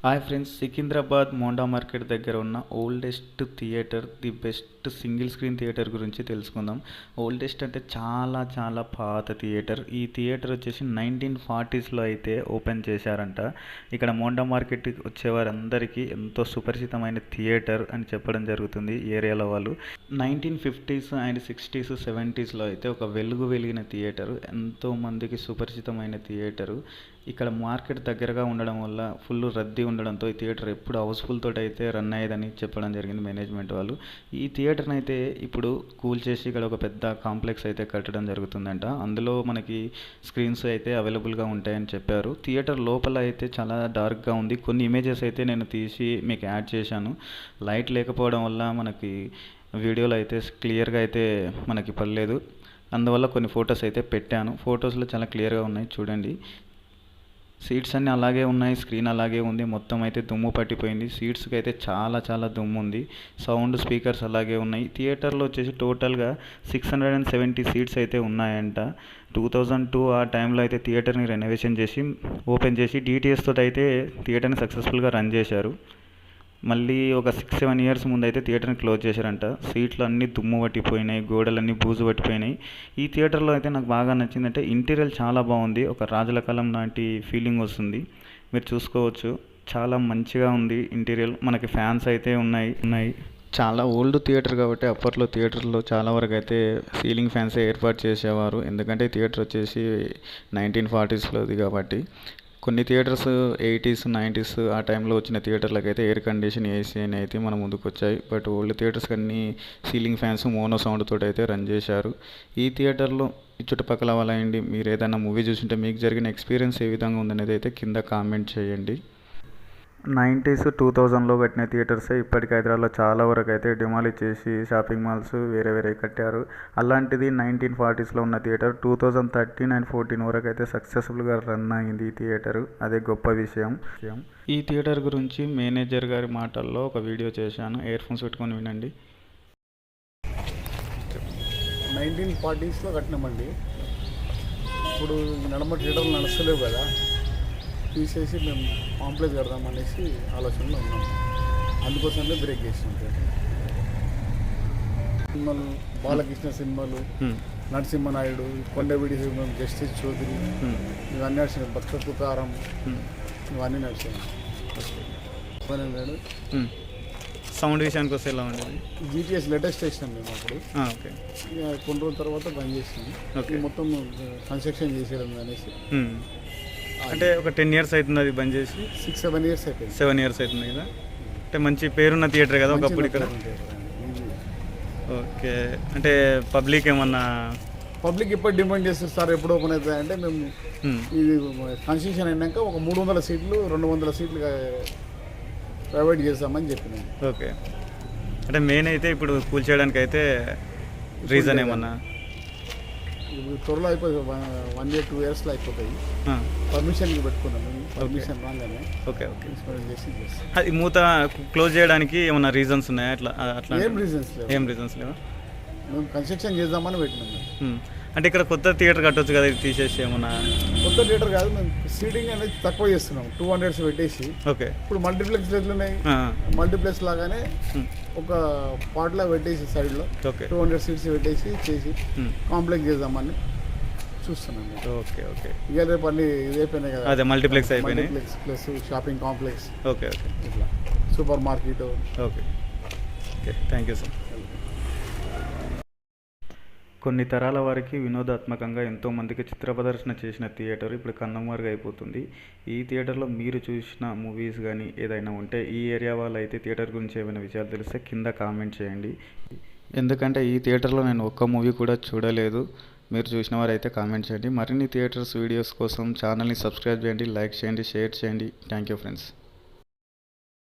Hi friends Secunderabad Monda market దగ్గర ఉన్న oldest theatre the best single screen theatre గురించి తెలుసుకుందాం. ఓల్డెస్ట్ అంటే చాలా చాలా పాత థియేటర్. ఈ థియేటర్ వచ్చేసి నైన్టీన్ ఫార్టీస్లో అయితే ఓపెన్ చేశారంట. ఇక్కడ మోండా మార్కెట్ వచ్చేవారందరికీ ఎంతో సుపరిచితమైన థియేటర్ అని చెప్పడం జరుగుతుంది ఈ ఏరియాలో వాళ్ళు. నైన్టీన్ ఫిఫ్టీస్ అండ్ సిక్స్టీస్ సెవెంటీస్లో అయితే ఒక వెలుగు వెలిగిన థియేటర్. ఎంతో మందికి సుపరిచితమైన థియేటరు. ఇక్కడ మార్కెట్ దగ్గరగా ఉండడం వల్ల ఫుల్ రద్దీ ఉండడంతో ఈ థియేటర్ ఎప్పుడు హౌస్ఫుల్ తోటి అయితే రన్ అయ్యేదని చెప్పడం జరిగింది మేనేజ్మెంట్ వాళ్ళు. ఈ థియేటర్ని అయితే ఇప్పుడు కూల్ చేసి ఇక్కడ ఒక పెద్ద కాంప్లెక్స్ అయితే కట్టడం జరుగుతుందంట. అందులో మనకి స్క్రీన్స్ అయితే అవైలబుల్గా ఉంటాయని చెప్పారు. థియేటర్ లోపల అయితే చాలా డార్క్గా ఉంది. కొన్ని ఇమేజెస్ అయితే నేను తీసి మీకు యాడ్ చేశాను. లైట్ లేకపోవడం వల్ల మనకి వీడియోలో అయితే క్లియర్గా అయితే మనకి పడలేదు. అందువల్ల కొన్ని ఫొటోస్ అయితే పెట్టాను. ఫొటోస్లో చాలా క్లియర్గా ఉన్నాయి. చూడండి. సీట్స్ అన్నీ అలాగే ఉన్నాయి స్క్రీన్ అలాగే ఉంది మొత్తం అయితే దుమ్ము పట్టిపోయింది. సీట్స్కి అయితే చాలా చాలా దుమ్ము ఉంది. సౌండ్ స్పీకర్స్ అలాగే ఉన్నాయి. థియేటర్లో వచ్చేసి టోటల్గా six hundred and seventy seats అయితే ఉన్నాయంట. టూ థౌజండ్ టూ ఆ టైంలో అయితే థియేటర్ని రెనోవేషన్ చేసి ఓపెన్ చేసి డీటీఎస్ తోటి అయితే థియేటర్ని సక్సెస్ఫుల్గా రన్ చేశారు. మళ్ళీ ఒక సిక్స్ సెవెన్ ఇయర్స్ ముందు అయితే థియేటర్ని క్లోజ్ చేశారంట. సీట్లు అన్నీ దుమ్ము పట్టిపోయినాయి గోడలన్నీ బూజు పట్టిపోయినాయి. ఈ థియేటర్లో అయితే నాకు బాగా నచ్చిందంటే ఇంటీరియర్ చాలా బాగుంది. ఒక రాజుల కాలం లాంటి ఫీలింగ్ వస్తుంది. మీరు చూసుకోవచ్చు. చాలా మంచిగా ఉంది ఇంటీరియర్ మనకి ఫ్యాన్స్ అయితే ఉన్నాయి. ఉన్నాయి. చాలా ఓల్డ్ థియేటర్ కాబట్టి అప్పట్లో థియేటర్లో చాలా వరకు అయితే సీలింగ్ ఫ్యాన్స్ ఏర్పాటు చేసేవారు. ఎందుకంటే థియేటర్ వచ్చేసి నైన్టీన్ ఫార్టీస్లోది కాబట్టి. కొన్ని థియేటర్స్ ఎయిటీస్ నైంటీస్ ఆ టైంలో వచ్చిన థియేటర్లకు అయితే ఎయిర్ కండిషన్ ఏసీ అని అయితే మన ముందుకు వచ్చాయి బట్ ఓల్డ్ థియేటర్స్ అన్ని సీలింగ్ ఫ్యాన్స్ మోనో సౌండ్ తోటి అయితే రన్ చేశారు. ఈ థియేటర్లో ఈ చుట్టుపక్కల వాళ్ళండి మీరు ఏదైనా మూవీ చూసింటే మీకు జరిగిన ఎక్స్పీరియన్స్ ఏ విధంగా ఉందనేది అయితే కింద కామెంట్ చేయండి. నైంటీస్ టూ థౌజండ్లో కట్టిన థియేటర్సే ఇప్పటికి హైదరాబాద్లో చాలా వరకు అయితే డిమాలిష్ చేసి షాపింగ్ మాల్స్ వేరే వేరే కట్టారు. అలాంటిది నైన్టీన్ ఫార్టీస్లో ఉన్న theatre two thousand thirteen and fourteen వరకు అయితే సక్సెస్ఫుల్గా రన్ అయింది ఈ థియేటర్. అదే గొప్ప విషయం. ఈ థియేటర్ గురించి మేనేజర్ గారి మాటల్లో ఒక వీడియో చేశాను. ఇయర్ ఫోన్స్ పెట్టుకొని వినండి. నైన్టీన్ ఫార్టీస్లో కట్టినామండి. ఇప్పుడు నడమ థియేటర్లు నడుస్తలేవు కదా. తీసేసి మేము పాంప్లెట్ కడదాం అనేసి ఆలోచనలో ఉన్నాం. అందుకోసమే బ్రేక్ చేసినాం సినిమాలు బాలకృష్ణ సినిమాలు నరసింహనాయుడు కొండవీడి సినిమాలు జస్టిస్ చౌదరి ఇవన్నీ నడిచినాయి. భక్త తుకారం ఇవన్నీ నడిచాయి సౌండ్ విషయానికి వస్తే ఎలా ఉండేది? జీటీఎస్ లేటెస్ట్ వేసినాం మేము అప్పుడు. ఓకే. కొన్ని రోజుల తర్వాత బంద్ చేసినాం. మొత్తం కన్స్ట్రక్షన్ చేసేయడం అనేసి. అంటే ఒక టెన్ ఇయర్స్ అవుతుంది అది బంద్ చేసి. సిక్స్ సెవెన్ ఇయర్స్ అయిపోయింది. సెవెన్ ఇయర్స్ అవుతుంది కదా. అంటే మంచి పేరున్న థియేటర్ కదా ఒకప్పుడు ఇక్కడ. ఓకే. అంటే పబ్లిక్ ఏమన్నా? పబ్లిక్ ఎప్పుడు డిమాండ్ చేస్తారు సార్ ఎప్పుడు ఓపెన్ అవుతుంది అంటే మేము మ్మ్. ఇది కన్స్ట్రక్షన్ అయినాక ఒక మూడు వందల సీట్లు రెండు వందల సీట్లు ప్రొవైడ్ చేస్తామని చెప్పినాం. ఓకే. అంటే మెయిన్ అయితే ఇప్పుడు కూల్ చేయడానికి అయితే రీజన్ ఏమన్నా? ఇప్పుడు త్వరలో అయిపోతుంది వన్ ఇయర్ టూ ఇయర్స్లో అయిపోతాయి. పర్మిషన్ పెట్టుకున్నాం. మేము పర్మిషన్ రాగానే ఓకే ఓకే. చేసి అది మూత క్లోజ్ చేయడానికి ఏమన్నా రీజన్స్ ఉన్నాయా? అట్లా అట్లా ఏం రీజన్స్ లేవు. ఏం రీజన్స్ లేవా? మేము కన్స్ట్రక్షన్ చేద్దామని పెట్టినాం. అంటే ఇక్కడ కొత్త థియేటర్ కట్టొచ్చు కదా ఇది తీసేసి ఏమన్నా? కొత్త థియేటర్ కాదు మేము సీటింగ్ అనేది తక్కువ చేస్తున్నాం. టూ హండ్రెడ్స్ పెట్టేసి. ఓకే. ఇప్పుడు మల్టీప్లెక్స్ ఎట్లున్నాయి? మల్టీప్లెక్స్ లాగానే మ్మ్. ఒక పార్ట్లో పెట్టేసి సైడ్లో ఓకే. టూ హండ్రెడ్ సీట్స్ పెట్టేసి చేసి. కాంప్లెక్స్ చేద్దామని చూస్తున్నాం ఓకే ఓకే. ఇక రేపు అన్ని ఇది అయిపోయినాయి కదా. అదే మల్టీప్లెక్స్ అయిపోయినాయి. Multiplex plus shopping complex okay okay. ఇట్లా. Super market okay. Okay thank you sir కొన్ని తరాల వారికి వినోదాత్మకంగా ఎంతోమందికి చిత్ర ప్రదర్శన చేసిన థియేటర్ ఇప్పుడు కన్నమరుగు అయిపోతుంది. ఈ థియేటర్లో మీరు చూసిన మూవీస్ కానీ ఏదైనా ఉంటే ఈ ఏరియా వాళ్ళు అయితే థియేటర్ గురించి ఏమైనా విషయాలు తెలిస్తే కింద కామెంట్ చేయండి. ఎందుకంటే ఈ థియేటర్లో నేను ఒక్క మూవీ కూడా చూడలేదు. మీరు చూసిన వారైతే కామెంట్ చేయండి. మరిన్ని థియేటర్స్ వీడియోస్ కోసం ఛానల్ని సబ్స్క్రైబ్ చేయండి లైక్ చేయండి షేర్ చేయండి. Thank you friends.